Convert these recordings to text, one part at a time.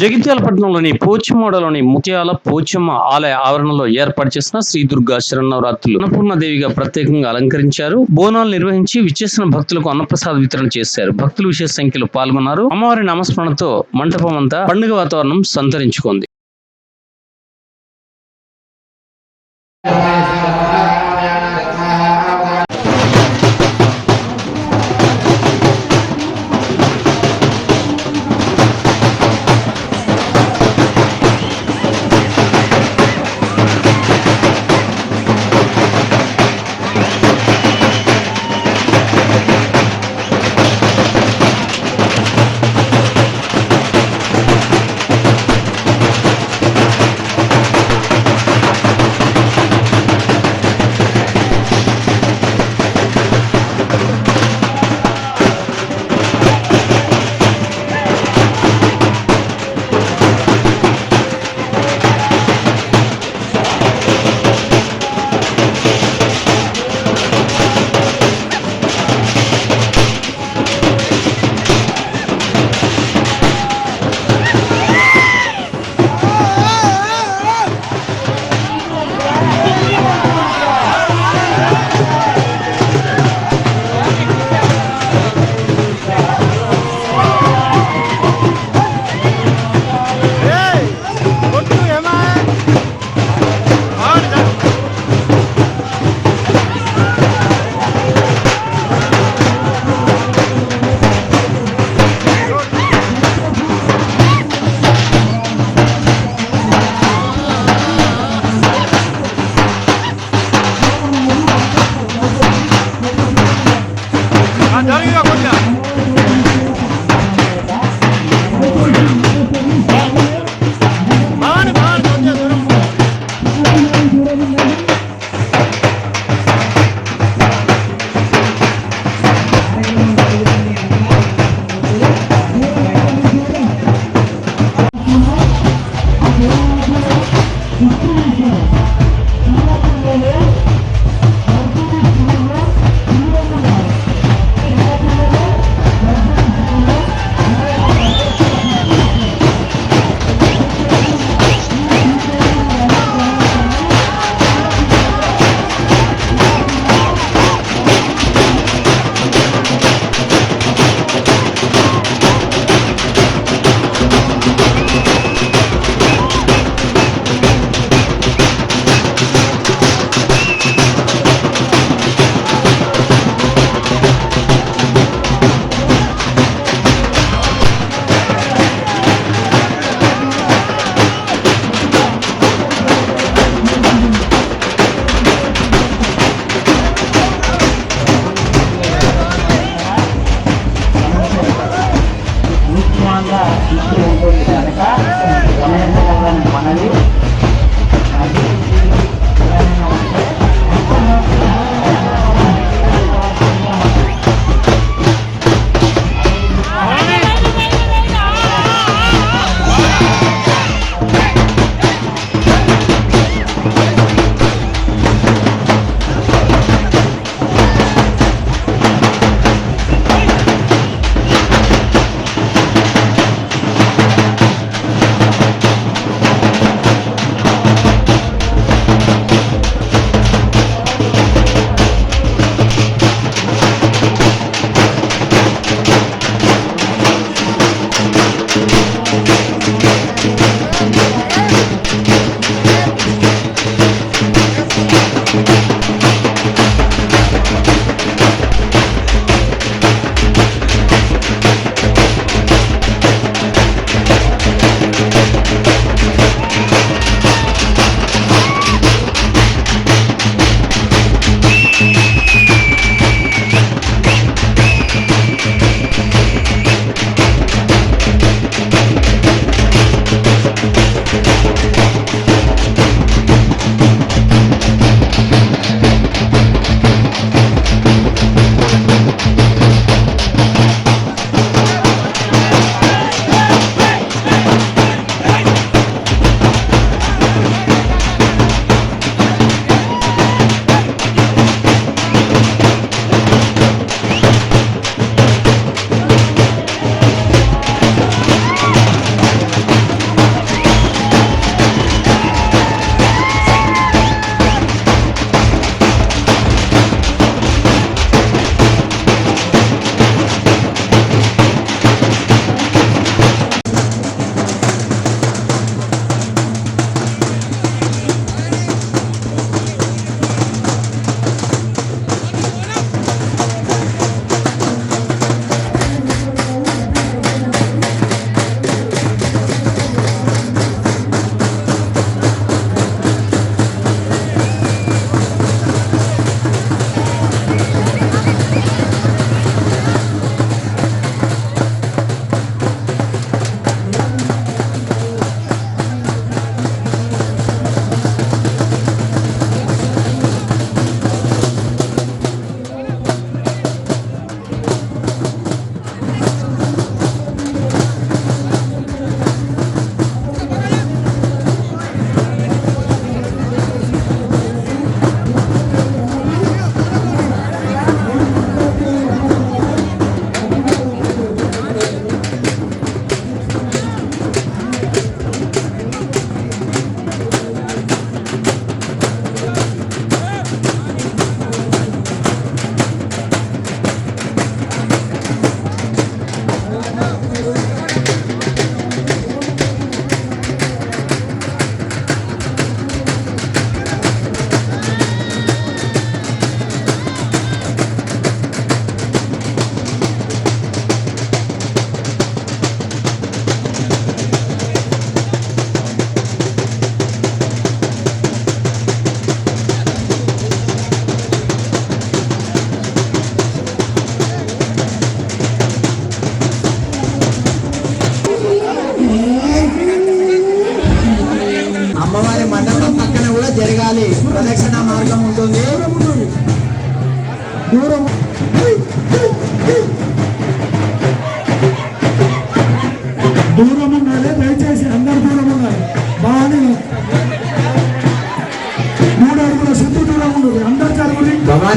జగిత్యాలపట్నంలోని పోచమ్మడలోని ముత్యాల పోచమ్మ ఆలయ ఆవరణలో ఏర్పాటు చేసిన శ్రీ దుర్గా శరణవరాత్రులు అన్నపూర్ణదేవిగా ప్రత్యేకంగా అలంకరించారు. బోనాలు నిర్వహించి విచ్చేసిన భక్తులకు అన్నప్రసాద వితరణ చేశారు. భక్తులు విశేష సంఖ్యలో పాల్గొన్నారు. అమ్మవారి నామస్మరణతో మంటపం అంతా పండుగ వాతావరణం సంతరించుకుంది.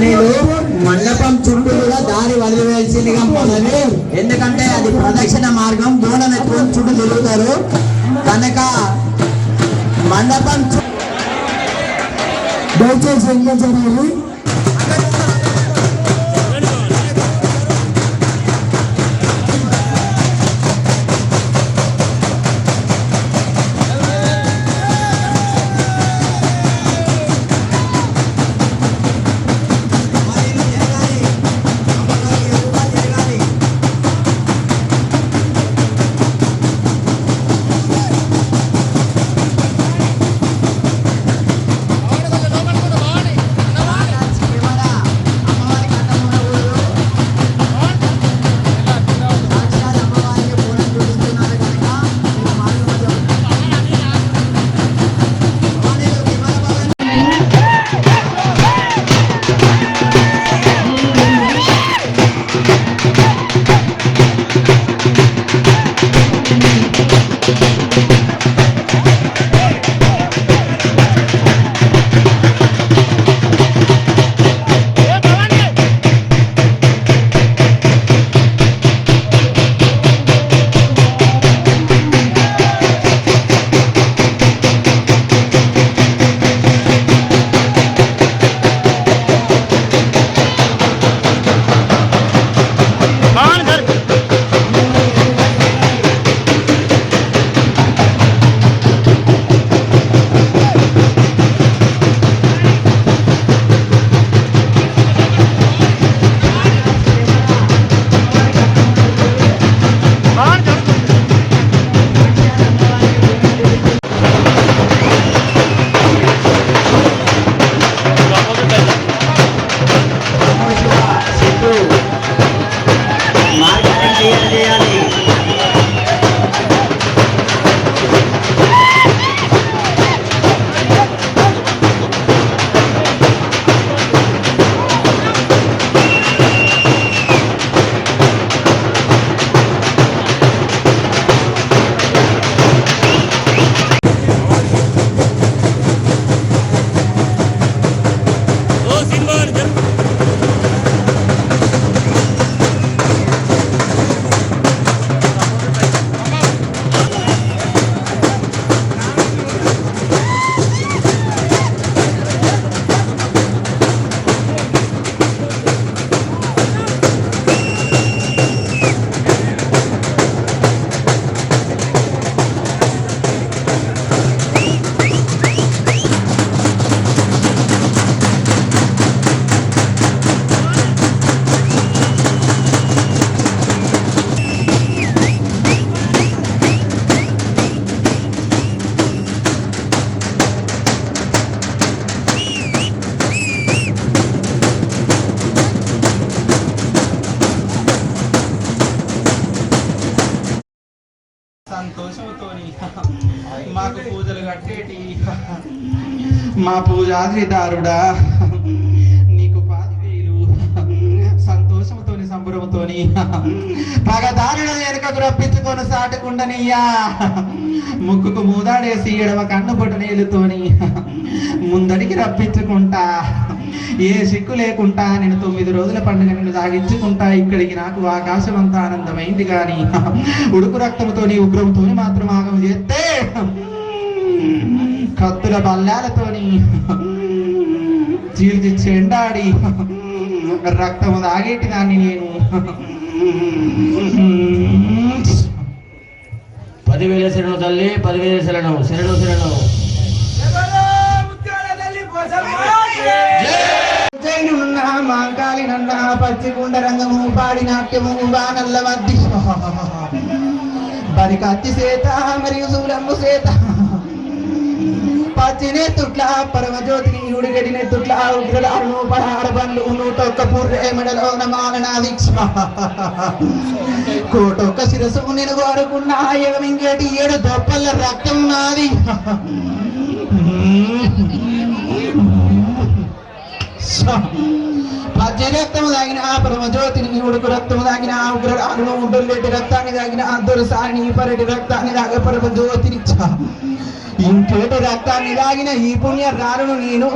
మీరు మండపం చుట్టూ కూడా దారి వదిలివేయాల్సిందిగా మనవి ఎందుకంటే అది ప్రదక్షిణ మార్గం దూడన చుట్టూ తిరుగుతారు. కనుక మండపం దయచేసి ఇంకా జరిగింది సంతోషంతోని మాకు పూజలు కట్టేటి. మా పూజాద్రిదారుడా నీకు పాదివేలు సంతోషంతోని సంబరంతోని పగదారుల వెనుకకు రప్పించుకొని సాటుకుండనియ్యా ముక్కుకు మూదాడేసి ఎడవ కన్ను పొట్టనేలుతోని ముందడికి రప్పించుకుంటా. ఏ సిక్కు లేకుండా నేను తొమ్మిది రోజుల పండుగ నేను సాగించుకుంటా ఇక్కడికి నాకు ఆకాశం అంతా ఆనందమైంది కానీ ఉడుకు రక్తంతోని ఉగ్రంతోని మాత్రం ఆగం చేస్తే కత్తుల బల్లాలతోని చీల్చి చెండాడి రక్తము తాగేటి దాన్ని నేను. పదివేల శరణు తల్లి పదివేల శరణం శరణు శరణం. జైనున్న మాంకాలినన్న పచ్చిగుండ రంగము పాడి నాట్యము బానల్ల మధ్య బరి కత్తి సేత మరియు సూరమ్ము సేత పచ్చినే తుట్ల పరమజ్యోతిని ఉడిగడినే తుట్ల ఉగ్రలారును పదహారు బండ్లు నూటొక్క పూర్రే మెడలో నమాలనా దీక్ష కోటొక్క శిరసు నేను కోరుకున్నా ఎగమింగేటి ఏడు దొప్పల రక్తం నాది రక్తము తాగిన పరమజ్యోతిని ఉడుకు రక్తము తాగిన ఉగ్ర రాగును ఉండలేటి రక్తాన్ని తాగిన దొరసాని పరటి రక్తాన్ని తాగ పరమజ్యోతిని ఇంకేటి రక్తాన్ని తాగిన ఈ పుణ్య రారును నేను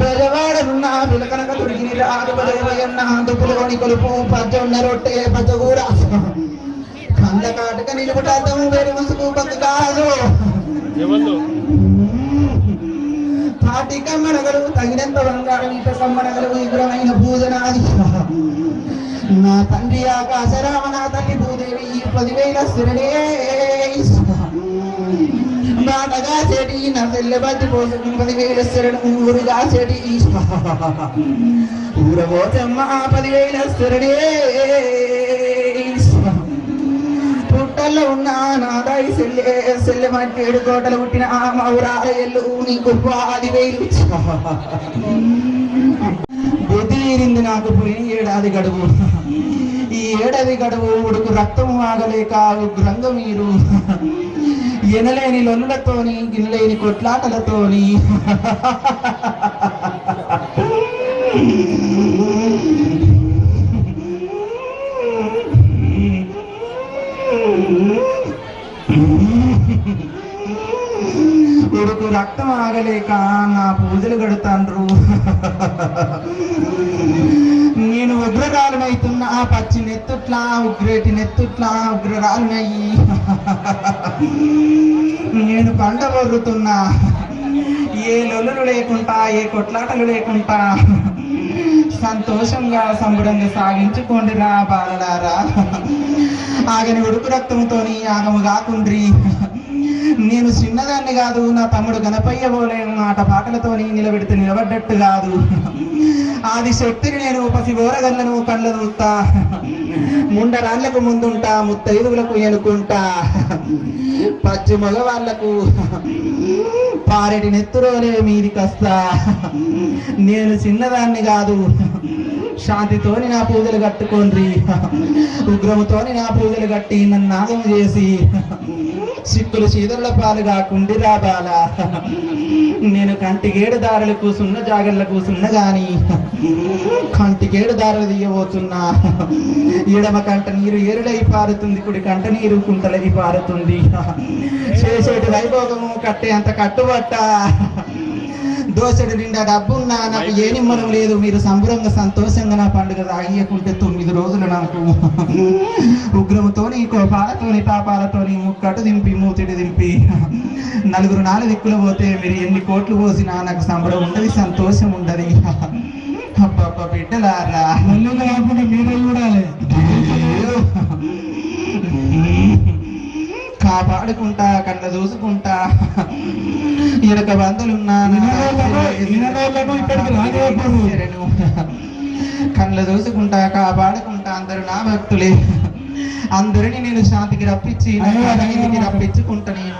బెజవాడనున్న పిలకనక దొరికిన రాదు బలవయన్న దుప్పులోని కొలుపు పచ్చొన్న రొట్టె పచ్చగూర. కంద కాటక నిలుపుటాతము వేరు ముసుగు పక్క కాదు తాటి కమ్మనగలు తగినంత బంగారం నీట కమ్మనగలు విగ్రహమైన భూజనాది. నా తండ్రి ఆకాశరామ నా తల్లి భూదేవి ఈ పదివేల శిరణే నాటగా చెడి నా తెల్లె బతి పోసుకుని పదివేల శరణు ఊరుగా చెడి ఊరబోతమ్మ పదివేల శరణే పుట్టల్లో ఉన్న నాదాయి సెల్లె సెల్లె ఏడు కోటలు పుట్టిన ఆ మౌరాల ఎల్లు నీకు ఉపాధి వేలు. బుద్ధిరింది నాకు పోయిన ఏడాది గడువు. ఈ ఏడాది గడువు ఉడుకు రక్తం ఆగలేక ఉగ్రంగ మీరు. ఎనలేని లొన్నులతోని గిన్నెలేని కొట్లాటలతోని. రక్తం ఆగలేక నా పూజలు గడుతాండ్రు నేను ఉగ్రరాలునైతున్న ఆ పచ్చి నెత్తుట్లా ఉగ్రేటి నెత్తుట్లా ఉగ్రరాలునయ్యి. నేను పంట బొర్రుతున్నా ఏ లొల్లులు లేకుండా ఏ కొట్లాటలు లేకుండా సంతోషంగా సంబుడంగా సాగించుకోండి రా బాలలారా. ఆగని ఉడుకు రక్తంతోని ఆగము కాకుండ్రి నేను చిన్నదాన్ని కాదు నా తమ్ముడు గణపయ్య పోలేను ఆట పాటలతో నిలబెడితే నిలబడ్డట్టు కాదు. ఆది శక్తిని నేను పసి ఓరగల్లను కళ్ళ చూస్తా. ముండరాళ్ళకు ముందుంటా ముత్తైదువులకు ఎనుకుంటా పచ్చి మగవాళ్ళకు పారెటి నెత్తురోలే మీదికొస్తా నేను చిన్నదాన్ని కాదు శాంతితోని నా పూజలు కట్టుకోండి ఉగ్రముతోని నా పూజలు కట్టి నన్ను నాగం చేసి సిక్కులు చీదరుల పాలు కాకుండి రాబాల నేను కంటికేడు దారులు కూసున్న జాగర్ల కూసున్న గాని కంటికేడు దారులు తీయబోతున్నా. ఎడమ కంట నీరు ఏరుడై పారుతుంది కుడి కంట నీరు కుంటలై పారుతుంది. చేసేటి వైభోగము కట్టే అంత కట్టుబట్ట. దోసెడు నిండా డబ్బున్నా నాకు ఏ నిమ్మరం లేదు. మీరు సంబరంగా సంతోషంగా నా పండుగ సాగియకుంటే తొమ్మిది రోజులు నాకు ఉగ్రముతోని కోపాలతోని తాపాలతోని ముక్కటు దింపి మూతిడి దింపి నలుగురు నాలుగు దిక్కులు పోతే మీరు ఎన్ని కోట్లు పోసినా నాకు సంబరం ఉండదు సంతోషం ఉండదు. బిడ్డలారా. కాకుండా మీరే చూడాలి. కాపాడుకుంటా కళ్ళ చూసుకుంటా ఎనక బంధులున్నా కళ్ళ చూసుకుంటా కాపాడుకుంటా అందరూ నా భక్తులే. అందరిని నేను శాంతికి రప్పించి రప్పించుకుంటా నేను.